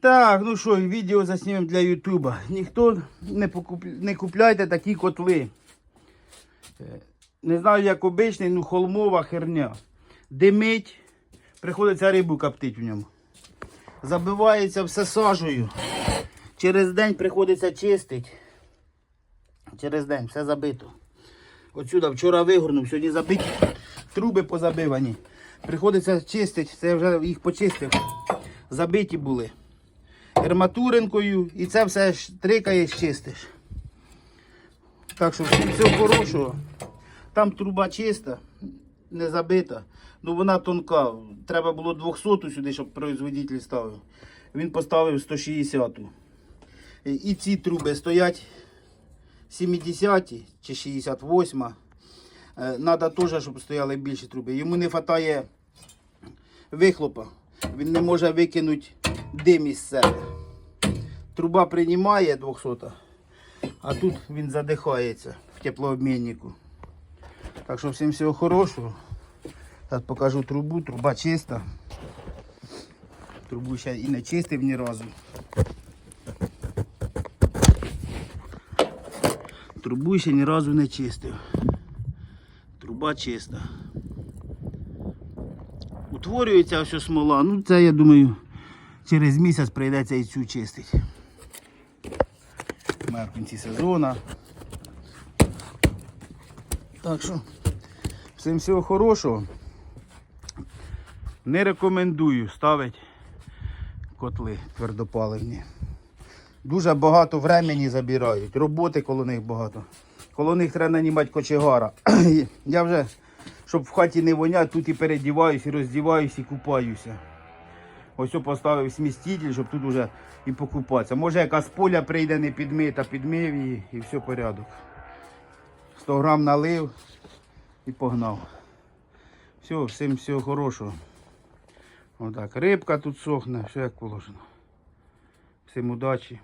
Так, ну що, відео заснімемо для Ютуба. Ніхто не, покуп... не купляйте такі котли. Е, Не знаю, як обичний, ну холмова херня. Димить, приходиться рибу коптить в ньому. Забивається все сажею. Через день приходиться чистити. Через день все забито. Отсюда вчора вигорнув, сьогодні забиті труби позабивані. Приходиться чистити, це вже їх почистив. Забиті були. Арматуринкою і це все штрикаєш, чистиш. Так що всього хорошого. Там труба чиста, не забита. Ну вона тонка. Треба було 200 сюди, щоб производитель ставив. Він поставив 160. І- ці труби стоять 70 чи 68. Треба теж, щоб стояли більші труби. Йому не вистачає вихлопа. Він не може викинути дим себе. Труба приймає 200, а тут він задихається в теплообміннику. Так що всім всього хорошого. Зараз покажу трубу, труба чиста. Трубу ще і не чистив ні разу. Трубу ще ні разу не чистив. Труба чиста. Утворюється ось смола. Ну це я думаю через місяць прийдеться і цю чистити. Має в кінці сезону. Так що всім всього хорошого. Не рекомендую ставити котли твердопаливні. Дуже багато времени забирають, роботи коло них багато. Коло них треба нанімати кочегара. Я вже, щоб в хаті не вонять, тут і передіваюсь, і роздіваюсь, і купаюся. Ось поставив сміститель, щоб тут уже і покупатися. Може яка з поля прийде не підмита, підмив її і все порядок. 100 грам налив і погнав. Все, всім всього хорошого. Отак, рибка тут сохне, все як положено. Всім удачі.